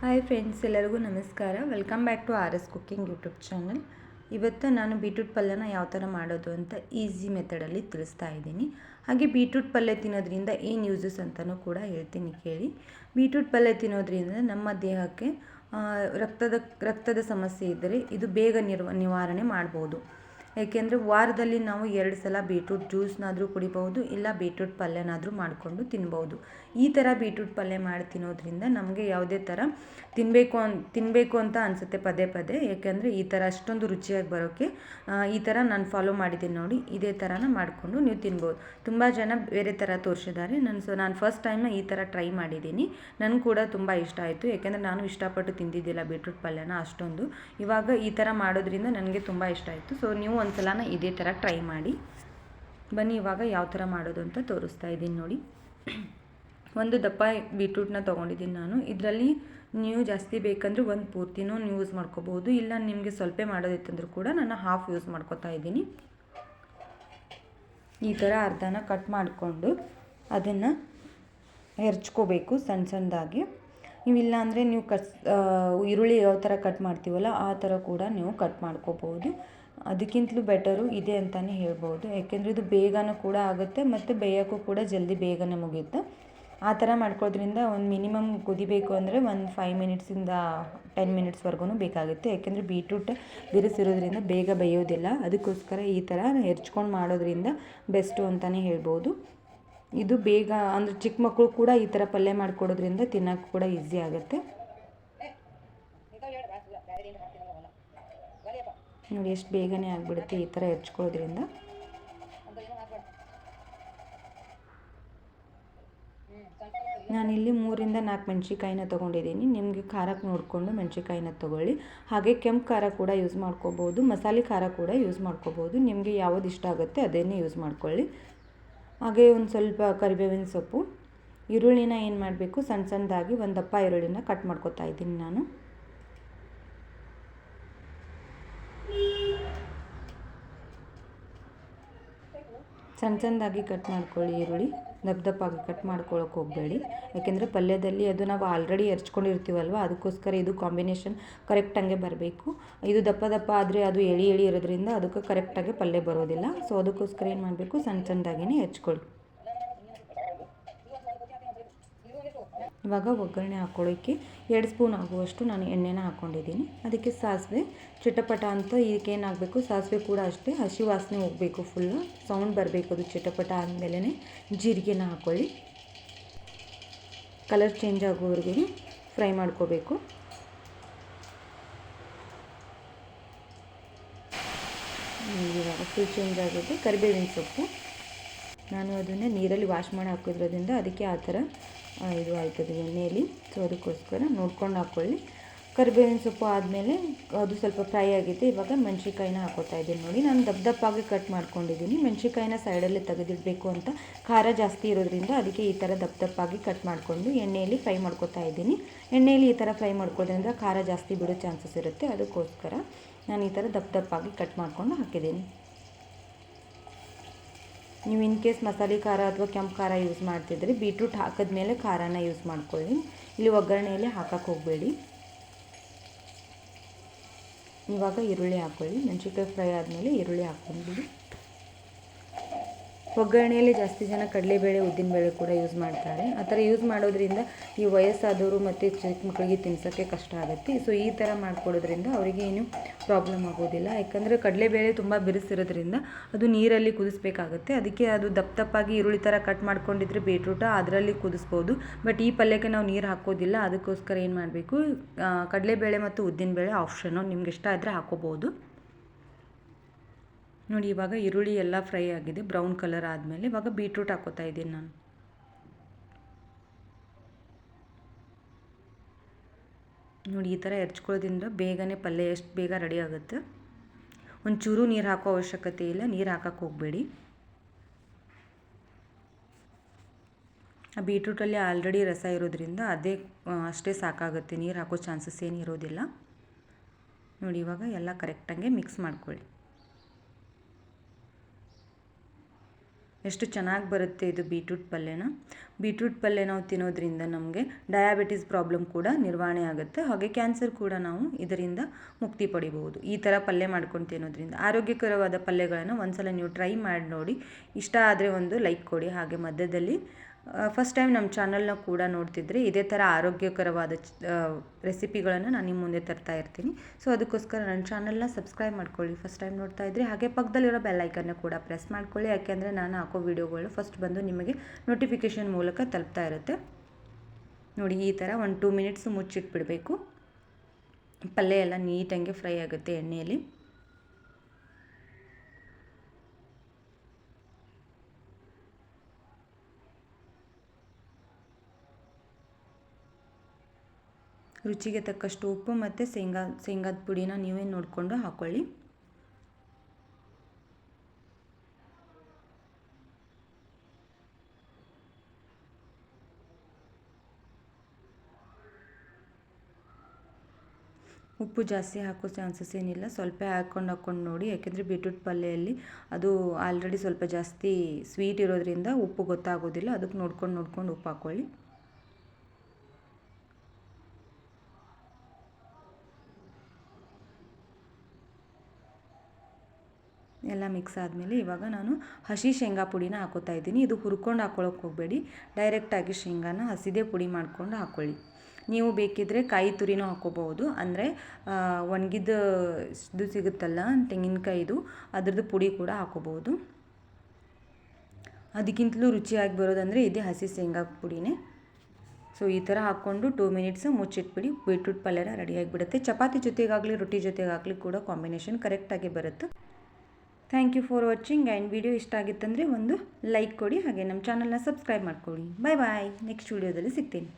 Hi friends ಎಲ್ಲರಿಗೂ ನಮಸ್ಕಾರ. Welcome back to R S cooking YouTube channel ಇವತ್ತು ನಾನು ಬೀಟ್ರೂಟ್ ಪಲ್ಯನ ಯಾವ ಥರ ಮಾಡೋದು ಅಂತ ಈಸಿ ಮೆಥಡಲ್ಲಿ ತಿಳಿಸ್ತಾ ಇದ್ದೀನಿ. ಹಾಗೆ ಬೀಟ್ರೂಟ್ ಪಲ್ಯ ತಿನ್ನೋದ್ರಿಂದ ಏನು ಯೂಸಸ್ ಅಂತಲೂ ಕೂಡ ಹೇಳ್ತೀನಿ ಕೇಳಿ. ಬೀಟ್ರೂಟ್ ಪಲ್ಯ ತಿನ್ನೋದ್ರಿಂದ ನಮ್ಮ ದೇಹಕ್ಕೆ ರಕ್ತದ ರಕ್ತದ ಸಮಸ್ಯೆ ಇದ್ದರೆ ಇದು ಬೇಗ ನಿರ್ವ, ನಿವಾರಣೆ ಮಾಡ್ಬೋದು. ಏಕೆಂದರೆ ವಾರದಲ್ಲಿ ನಾವು ಎರಡು ಸಲ ಬೀಟ್ರೂಟ್ ಜ್ಯೂಸ್ನಾದರೂ ಕುಡಿಬಹುದು, ಇಲ್ಲ ಬೀಟ್ರೂಟ್ ಪಲ್ಯನಾದರೂ ಮಾಡಿಕೊಂಡು ತಿನ್ಬೋದು ಈ ಥರ ಬೀಟ್ರೂಟ್ ಪಲ್ಯ ಮಾಡಿ ತಿನ್ನೋದ್ರಿಂದ ನಮಗೆ ಯಾವುದೇ ಥರ ತಿನ್ನಬೇಕು ಅನ್ ತಿನ್ನಬೇಕು ಅಂತ ಅನಿಸುತ್ತೆ ಪದೇ ಪದೇ. ಏಕೆಂದರೆ ಈ ಥರ ಅಷ್ಟೊಂದು ರುಚಿಯಾಗಿ ಬರೋಕ್ಕೆ ಈ ಥರ ನಾನು ಫಾಲೋ ಮಾಡಿದ್ದೀನಿ ನೋಡಿ, ಇದೇ ಥರನ ಮಾಡಿಕೊಂಡು ನೀವು ತಿನ್ಬೋದು. ತುಂಬ ಜನ ಬೇರೆ ಥರ ತೋರಿಸಿದ್ದಾರೆ. ನಾನು ಸೊ, ನಾನು ಫಸ್ಟ್ ಟೈಮ್ನ ಈ ಥರ ಟ್ರೈ ಮಾಡಿದ್ದೀನಿ. ನನಗೆ ಕೂಡ ತುಂಬ ಇಷ್ಟ ಆಯಿತು. ಏಕೆಂದರೆ ನಾನು ಇಷ್ಟಪಟ್ಟು ತಿಂದಿದ್ದಿಲ್ಲ ಬೀಟ್ರೂಟ್ ಪಲ್ಯನ ಅಷ್ಟೊಂದು. ಇವಾಗ ಈ ಥರ ಮಾಡೋದ್ರಿಂದ ನನಗೆ ತುಂಬ ಇಷ್ಟ ಆಯಿತು. ಸೊ ನೀವು ಒಂದ್ಸಲನ ಇದೇ ಥರ ಟ್ರೈ ಮಾಡಿ. ಬನ್ನಿ ಇವಾಗ ಯಾವ ಥರ ಮಾಡೋದು ಅಂತ ತೋರಿಸ್ತಾ ಇದ್ದೀನಿ ನೋಡಿ. ಒಂದು ದಪ್ಪ ಬೀಟ್ರೂಟ್ನ ತೊಗೊಂಡಿದ್ದೀನಿ ನಾನು. ಇದರಲ್ಲಿ ನೀವು ಜಾಸ್ತಿ ಬೇಕಂದ್ರೆ ಒಂದು ಪೂರ್ತಿನೂ ನೀವು ಯೂಸ್ ಮಾಡ್ಕೋಬೋದು. ಇಲ್ಲ ನಿಮಗೆ ಸ್ವಲ್ಪ ಮಾಡೋದಿತ್ತಂದ್ರೂ ಕೂಡ ನಾನು ಹಾಫ್ ಯೂಸ್ ಮಾಡ್ಕೋತಾ ಇದ್ದೀನಿ. ಈ ಥರ ಅರ್ಧನ ಕಟ್ ಮಾಡಿಕೊಂಡು ಅದನ್ನು ಹೆರ್ಚ್ಕೋಬೇಕು ಸಣ್ಣ ಸಣ್ಣದಾಗಿ. ನೀವಿಲ್ಲ ಅಂದರೆ ನೀವು ಕಟ್ಸ್ ಈರುಳ್ಳಿ ಯಾವ ಥರ ಕಟ್ ಮಾಡ್ತೀವಲ್ಲ ಆ ಥರ ಕೂಡ ನೀವು ಕಟ್ ಮಾಡ್ಕೋಬೋದು. ಅದಕ್ಕಿಂತಲೂ ಬೆಟರು ಇದೆ ಅಂತಲೇ ಹೇಳ್ಬೋದು. ಯಾಕೆಂದರೆ ಇದು ಬೇಗನೂ ಕೂಡ ಆಗುತ್ತೆ ಮತ್ತು ಬೇಯೋಕ್ಕೂ ಕೂಡ ಜಲ್ದಿ ಬೇಗನೆ ಮುಗಿಯುತ್ತೆ. ಆ ಥರ ಮಾಡ್ಕೋದ್ರಿಂದ ಒಂದು ಮಿನಿಮಮ್ ಕುದಿಬೇಕು ಅಂದರೆ ಒಂದು ಫೈವ್ ಮಿನಿಟ್ಸಿಂದ ಟೆನ್ ಮಿನಿಟ್ಸ್ವರೆಗೂ ಬೇಕಾಗುತ್ತೆ. ಯಾಕೆಂದರೆ ಬೀಟ್ರೂಟ್ ಬಿರುಸಿರೋದ್ರಿಂದ ಬೇಗ ಬೇಯೋದಿಲ್ಲ. ಅದಕ್ಕೋಸ್ಕರ ಈ ಥರ ಹೆರ್ಚ್ಕೊಂಡು ಮಾಡೋದ್ರಿಂದ ಬೆಸ್ಟು ಅಂತಲೇ ಹೇಳ್ಬೋದು. ಇದು ಬೇಗ, ಅಂದರೆ ಚಿಕ್ಕ ಮಕ್ಕಳು ಕೂಡ ಈ ಥರ ಪಲ್ಯ ಮಾಡಿಕೊಡೋದ್ರಿಂದ ತಿನ್ನೋಕೆ ಕೂಡ ಈಸಿ ಆಗುತ್ತೆ. ನೋಡಿ, ಎಷ್ಟು ಬೇಗನೆ ಆಗಿಬಿಡುತ್ತೆ ಈ ಥರ ಹೆಚ್ಕೊಳ್ಳೋದ್ರಿಂದ. ನಾನಿಲ್ಲಿ ಮೂರಿಂದ ನಾಲ್ಕು ಮೆಣಸಿಕಾಯಿನ ತೊಗೊಂಡಿದ್ದೀನಿ. ನಿಮಗೆ ಖಾರಕ್ಕೆ ನೋಡಿಕೊಂಡು ಮೆಣಸಿಕಾಯಿನ ತೊಗೊಳ್ಳಿ. ಹಾಗೆ ಕೆಂಪು ಖಾರ ಕೂಡ ಯೂಸ್ ಮಾಡ್ಕೋಬೋದು, ಮಸಾಲೆ ಖಾರ ಕೂಡ ಯೂಸ್ ಮಾಡ್ಕೋಬೋದು. ನಿಮಗೆ ಯಾವುದು ಇಷ್ಟ ಆಗುತ್ತೆ ಅದನ್ನೇ ಯೂಸ್ ಮಾಡ್ಕೊಳ್ಳಿ. ಹಾಗೆ ಒಂದು ಸ್ವಲ್ಪ ಕರಿಬೇವಿನ ಸೊಪ್ಪು, ಈರುಳ್ಳಿನ ಏನು ಮಾಡಬೇಕು, ಸಣ್ಣ ಸಣ್ಣದಾಗಿ ಒಂದು ದಪ್ಪ ಈರುಳ್ಳಿನ ಕಟ್ ಮಾಡ್ಕೊತಾ ಇದ್ದೀನಿ ನಾನು. ಸಣ್ಣ ಸಣ್ಣದಾಗಿ ಕಟ್ ಮಾಡ್ಕೊಳ್ಳಿ ಈರುಳ್ಳಿ. ದಪ್ಪ ದಪ್ಪಾಗಿ ಕಟ್ ಮಾಡ್ಕೊಳ್ಳೋಕೆ ಹೋಗಬೇಡಿ. ಯಾಕೆಂದರೆ ಪಲ್ಯದಲ್ಲಿ ಅದು ನಾವು ಆಲ್ರೆಡಿ ಎರ್ಚ್ಕೊಂಡಿರ್ತೀವಲ್ವ? ಅದಕ್ಕೋಸ್ಕರ ಇದು ಕಾಂಬಿನೇಷನ್ ಕರೆಕ್ಟಾಗೆ ಬರಬೇಕು. ಇದು ದಪ್ಪ ದಪ್ಪ ಆದರೆ ಅದು ಎಳಿ ಎಳಿ ಇರೋದ್ರಿಂದ ಅದಕ್ಕೆ ಕರೆಕ್ಟಾಗಿ ಪಲ್ಯ ಬರೋದಿಲ್ಲ. ಸೊ ಅದಕ್ಕೋಸ್ಕರ ಏನು ಮಾಡಬೇಕು? ಸಣ್ಣ ಸಣ್ಣದಾಗಿಯೇ ಹೆಚ್ಕೊಳ್ಳಿ ಇವಾಗ ಒಗ್ಗರಣೆ ಹಾಕ್ಕೊಳ್ಳೋಕ್ಕೆ ಎರಡು ಸ್ಪೂನ್ ಆಗುವಷ್ಟು ನಾನು ಎಣ್ಣೆನ ಹಾಕ್ಕೊಂಡಿದ್ದೀನಿ ಅದಕ್ಕೆ ಸಾಸಿವೆ, ಚಿಟಪಟ ಅಂತ ಇದಕ್ಕೆ ಏನಾಗಬೇಕು ಸಾಸಿವೆ ಕೂಡ ಅಷ್ಟೇ, ಹಸಿ ವಾಸನೆ ಹೋಗಬೇಕು ಫುಲ್ಲು ಸೌಂಡ್ ಬರಬೇಕು ಅದು ಚಿಟಪಟ ಆದಮೇಲೆ ಜೀರಿಗೆನ ಹಾಕ್ಕೊಳ್ಳಿ ಕಲರ್ ಚೇಂಜ್ ಆಗೋವರೆಗೂ ಫ್ರೈ ಮಾಡ್ಕೋಬೇಕು. ಇವಾಗ ಫುಲ್ ಚೇಂಜ್ ಆಗುತ್ತೆ ಕರಿಬೇವಿನ ಸೊಪ್ಪು. ನಾನು ಅದನ್ನು ನೀರಲ್ಲಿ ವಾಶ್ ಮಾಡಿ ಹಾಕಿದ್ರೋದ್ರಿಂದ ಅದಕ್ಕೆ ಆ ಥರ ಇದು ಆಯ್ತದೆ ಎಣ್ಣೆಯಲ್ಲಿ. ಸೊ ಅದಕ್ಕೋಸ್ಕರ ನೋಡ್ಕೊಂಡು ಹಾಕ್ಕೊಳ್ಳಿ ಕರಿಬೇವಿನ ಸೊಪ್ಪು ಆದಮೇಲೆ ಅದು ಸ್ವಲ್ಪ ಫ್ರೈ ಆಗಿದೆ ಇವಾಗ ಮೆಣ್ಸಿಕಾಯಿನ ಹಾಕೋತಾ ಇದ್ದೀನಿ ನೋಡಿ. ನಾನು ದಪ್ಪ ದಪ್ಪಾಗಿ ಕಟ್ ಮಾಡ್ಕೊಂಡಿದ್ದೀನಿ. ಮೆಣ್ಸಿಕಾಯಿನ ಸೈಡಲ್ಲೇ ತೆಗೆದಿಡಬೇಕು ಅಂತ ಖಾರ ಜಾಸ್ತಿ ಇರೋದ್ರಿಂದ ಅದಕ್ಕೆ ಈ ಥರ ದಪ್ಪ ದಪ್ಪಾಗಿ ಕಟ್ ಮಾಡಿಕೊಂಡು ಎಣ್ಣೆಯಲ್ಲಿ ಫ್ರೈ ಮಾಡ್ಕೊತಾ ಇದ್ದೀನಿ. ಎಣ್ಣೆಯಲ್ಲಿ ಈ ಥರ ಫ್ರೈ ಮಾಡ್ಕೊಳ್ಳೋದ್ರಿಂದ ಖಾರ ಜಾಸ್ತಿ ಬಿಡೋ ಚಾನ್ಸಸ್ ಇರುತ್ತೆ. ಅದಕ್ಕೋಸ್ಕರ ನಾನು ಈ ಥರ ದಪ್ಪ ದಪ್ಪಾಗಿ ಕಟ್ ಮಾಡಿಕೊಂಡು ಹಾಕಿದ್ದೀನಿ. ನೀವು ಇನ್ ಕೇಸ್ ಮಸಾಲೆ ಖಾರ ಅಥವಾ ಕೆಂಪು ಖಾರ ಯೂಸ್ ಮಾಡ್ತಿದ್ರೆ ಬೀಟ್ರೂಟ್ ಹಾಕಿದ್ಮೇಲೆ ಖಾರನ ಯೂಸ್ ಮಾಡ್ಕೊಳ್ಳಿ. ಇಲ್ಲಿ ಒಗ್ಗರಣೆಯಲ್ಲಿ ಹಾಕಕ್ಕೆ ಹೋಗಬೇಡಿ. ಇವಾಗ ಈರುಳ್ಳಿ ಹಾಕ್ಕೊಳ್ಳಿ ಮೆಣಸಿನ್ಕಾಯಿ ಫ್ರೈ ಆದಮೇಲೆ ಈರುಳ್ಳಿ ಹಾಕ್ಕೊಂಡ್ಬಿಡಿ. ಒಗ್ಗರಣೆಯಲ್ಲಿ ಜಾಸ್ತಿ ಜನ ಕಡಲೆಬೇಳೆ, ಉದ್ದಿನಬೇಳೆ ಕೂಡ ಯೂಸ್ ಮಾಡ್ತಾರೆ. ಆ ಥರ ಯೂಸ್ ಮಾಡೋದ್ರಿಂದ ಈ ವಯಸ್ಸಾದವರು ಮತ್ತು ಚಿಕ್ಕ ಮಕ್ಕಳಿಗೆ ತಿನ್ಸೋಕ್ಕೆ ಕಷ್ಟ ಆಗುತ್ತೆ. ಸೊ ಈ ಥರ ಮಾಡ್ಕೊಡೋದ್ರಿಂದ ಅವರಿಗೆ ಏನು ಪ್ರಾಬ್ಲಮ್ ಆಗೋದಿಲ್ಲ. ಯಾಕಂದರೆ ಕಡಲೆಬೇಳೆ ತುಂಬ ಬಿರುಸಿರೋದ್ರಿಂದ ಅದು ನೀರಲ್ಲಿ ಕುದಿಸ್ಬೇಕಾಗುತ್ತೆ. ಅದಕ್ಕೆ ಅದು ದಪ್ಪ ದಪ್ಪಾಗಿ ಈರುಳ್ಳಿ ಥರ ಕಟ್ ಮಾಡ್ಕೊಂಡಿದ್ರೆ ಬೀಟ್ರೂಟ ಅದರಲ್ಲಿ ಕುದಿಸ್ಬೋದು. ಬಟ್ ಈ ಪಲ್ಯಕ್ಕೆ ನಾವು ನೀರು ಹಾಕೋದಿಲ್ಲ. ಅದಕ್ಕೋಸ್ಕರ ಏನು ಮಾಡಬೇಕು? ಕಡಲೆಬೇಳೆ ಮತ್ತು ಉದ್ದಿನಬೇಳೆ ಆಪ್ಷನು ನಿಮ್ಗೆ ಇಷ್ಟ ಆದರೆ ಹಾಕೋಬೋದು. ನೋಡಿ, ಇವಾಗ ಈರುಳ್ಳಿ ಎಲ್ಲ ಫ್ರೈ ಆಗಿದೆ, ಬ್ರೌನ್ ಕಲರ್ ಆದಮೇಲೆ ಇವಾಗ ಬೀಟ್ರೂಟ್ ಹಾಕೋತಾ ಇದ್ದೀನಿ ನಾನು. ನೋಡಿ, ಈ ಥರ ಹೆಚ್ಕೊಳ್ಳೋದ್ರಿಂದ ಬೇಗನೆ ಪಲ್ಯ ಎಷ್ಟು ಬೇಗ ರೆಡಿ ಆಗುತ್ತೆ. ಒಂಚೂರು ನೀರು ಹಾಕೋ ಅವಶ್ಯಕತೆ ಇಲ್ಲ, ನೀರು ಹಾಕೋಕೆ ಹೋಗಬೇಡಿ. ಆ ಬೀಟ್ರೂಟಲ್ಲಿ ಆಲ್ರೆಡಿ ರಸ ಇರೋದ್ರಿಂದ ಅದೇ ಅಷ್ಟೇ ಸಾಕಾಗುತ್ತೆ, ನೀರು ಹಾಕೋ ಚಾನ್ಸಸ್ ಏನು ಇರೋದಿಲ್ಲ ನೋಡಿ, ಇವಾಗ ಎಲ್ಲ ಕರೆಕ್ಟಾಗೆ ಮಿಕ್ಸ್ ಮಾಡ್ಕೊಳ್ಳಿ. ಎಷ್ಟು ಚೆನ್ನಾಗಿ ಬರುತ್ತೆ ಇದು ಬೀಟ್ರೂಟ್ ಪಲ್ಯನ? ಬೀಟ್ರೂಟ್ ಪಲ್ಯ ನಾವು ತಿನ್ನೋದ್ರಿಂದ ನಮಗೆ ಡಯಾಬಿಟಿಸ್ ಪ್ರಾಬ್ಲಮ್ ಕೂಡ ನಿರ್ವಹಣೆ ಆಗುತ್ತೆ. ಹಾಗೆ ಕ್ಯಾನ್ಸರ್ ಕೂಡ ನಾವು ಇದರಿಂದ ಮುಕ್ತಿ ಪಡಿಬಹುದು. ಈ ಥರ ಪಲ್ಯ ಮಾಡ್ಕೊಂಡು ತಿನ್ನೋದ್ರಿಂದ ಆರೋಗ್ಯಕರವಾದ ಪಲ್ಯಗಳನ್ನು ಒಂದ್ಸಲ ನೀವು ಟ್ರೈ ಮಾಡಿ ನೋಡಿ. ಇಷ್ಟ ಆದರೆ ಒಂದು ಲೈಕ್ ಕೊಡಿ. ಹಾಗೆ ಮಧ್ಯದಲ್ಲಿ ಫಸ್ಟ್ ಟೈಮ್ ನಮ್ಮ ಚಾನಲ್ನ ಕೂಡ ನೋಡ್ತಿದ್ರೆ. ಇದೇ ಥರ ಆರೋಗ್ಯಕರವಾದ ರೆಸಿಪಿಗಳನ್ನು ನಾನು ನಿಮ್ಮ ಮುಂದೆ ತರ್ತಾ ಇರ್ತೀನಿ. ಸೊ ಅದಕ್ಕೋಸ್ಕರ ನನ್ನ ಚಾನಲ್ನ ಸಬ್ಸ್ಕ್ರೈಬ್ ಮಾಡ್ಕೊಳ್ಳಿ. ಫಸ್ಟ್ ಟೈಮ್ ನೋಡ್ತಾ ಇದ್ದರೆ ಹಾಗೆ ಪಕ್ಕದಲ್ಲಿರೋ ಬೆಲ್ಲೈಕನ್ನ ಕೂಡ ಪ್ರೆಸ್ ಮಾಡ್ಕೊಳ್ಳಿ. ಯಾಕೆಂದರೆ ನಾನು ಹಾಕೋ ವೀಡಿಯೋಗಳು ಫಸ್ಟ್ ಬಂದು ನಿಮಗೆ ನೋಟಿಫಿಕೇಷನ್ ಮೂಲಕ ತಲುಪ್ತಾ ಇರುತ್ತೆ. ನೋಡಿ, ಈ ಥರ ಒಂದು ಟೂ ಮಿನಿಟ್ಸ್ ಮುಚ್ಚಿಟ್ಬಿಡಬೇಕು. ಪಲ್ಯ ಎಲ್ಲ ನೀಟಾಗಿ ಫ್ರೈ ಆಗುತ್ತೆ ಎಣ್ಣೆಯಲ್ಲಿ. ರುಚಿಗೆ ತಕ್ಕಷ್ಟು ಉಪ್ಪು ಮತ್ತು ಶೇಂಗಾ, ಶೇಂಗಾದ ಪುಡಿನ ನೀವೇ ನೋಡಿಕೊಂಡು ಹಾಕ್ಕೊಳ್ಳಿ ಉಪ್ಪು ಜಾಸ್ತಿ ಹಾಕೋ ಚಾನ್ಸಸ್ ಏನಿಲ್ಲ. ಸ್ವಲ್ಪ ಹಾಕ್ಕೊಂಡು ಹಾಕ್ಕೊಂಡು ನೋಡಿ. ಯಾಕೆಂದರೆ ಬೀಟ್ರೂಟ್ ಪಲ್ಯೆಯಲ್ಲಿ ಅದು ಆಲ್ರೆಡಿ ಸ್ವಲ್ಪ ಜಾಸ್ತಿ ಸ್ವೀಟ್ ಇರೋದ್ರಿಂದ ಉಪ್ಪು ಗೊತ್ತಾಗೋದಿಲ್ಲ. ಅದಕ್ಕೆ ನೋಡ್ಕೊಂಡು ನೋಡ್ಕೊಂಡು ಉಪ್ಪು ಹಾಕ್ಕೊಳ್ಳಿ ಎಲ್ಲ ಮಿಕ್ಸ್ ಆದಮೇಲೆ ಇವಾಗ ನಾನು ಹಸಿ ಶೇಂಗಾ ಪುಡಿನ ಹಾಕೋತಾ ಇದ್ದೀನಿ. ಇದು ಹುರ್ಕೊಂಡು ಹಾಕ್ಕೊಳ್ಳೋಕೆ ಹೋಗಬೇಡಿ. ಡೈರೆಕ್ಟಾಗಿ ಶೇಂಗಾನ ಹಸಿದೇ ಪುಡಿ ಮಾಡ್ಕೊಂಡು ಹಾಕ್ಕೊಳ್ಳಿ ನೀವು ಬೇಕಿದ್ದರೆ ಕಾಯಿ ತುರಿನೂ ಹಾಕ್ಕೋಬಹುದು ಅಂದರೆ ಒಣಗಿದ ಇದು ಸಿಗುತ್ತಲ್ಲ, ತೆಂಗಿನಕಾಯಿದು, ಅದ್ರದ್ದು ಪುಡಿ ಕೂಡ ಹಾಕೋಬಹುದು. ಅದಕ್ಕಿಂತಲೂ ರುಚಿಯಾಗಿ ಬರೋದಂದರೆ ಇದೇ ಹಸಿ ಶೇಂಗಾ ಪುಡಿನೇ. ಸೊ ಈ ಥರ ಹಾಕ್ಕೊಂಡು ಟೂ ಮಿನಿಟ್ಸ್ ಮುಚ್ಚಿಟ್ಬಿಡಿ ಬೀಟ್ರೂಟ್ ಪಲ್ಯನ ರೆಡಿಯಾಗಿಬಿಡುತ್ತೆ ಚಪಾತಿ ಜೊತೆಗಾಗಲಿ, ರೊಟ್ಟಿ ಜೊತೆಗಾಗಲಿ ಕೂಡ ಕಾಂಬಿನೇಷನ್ ಕರೆಕ್ಟಾಗಿ ಬರುತ್ತೆ. Thank you for watching and video ಇಷ್ಟ ಆಗಿತ್ತಂದರೆ ಒಂದು ಲೈಕ್ ಕೊಡಿ ಹಾಗೆ ನಮ್ಮ ಚಾನಲ್ನ ಸಬ್ಸ್ಕ್ರೈಬ್ ಮಾಡ್ಕೊಳ್ಳಿ. ಬಾಯ್ ಬಾಯ್ ನೆಕ್ಸ್ಟ್ ವೀಡಿಯೋದಲ್ಲಿ ಸಿಗ್ತೀನಿ.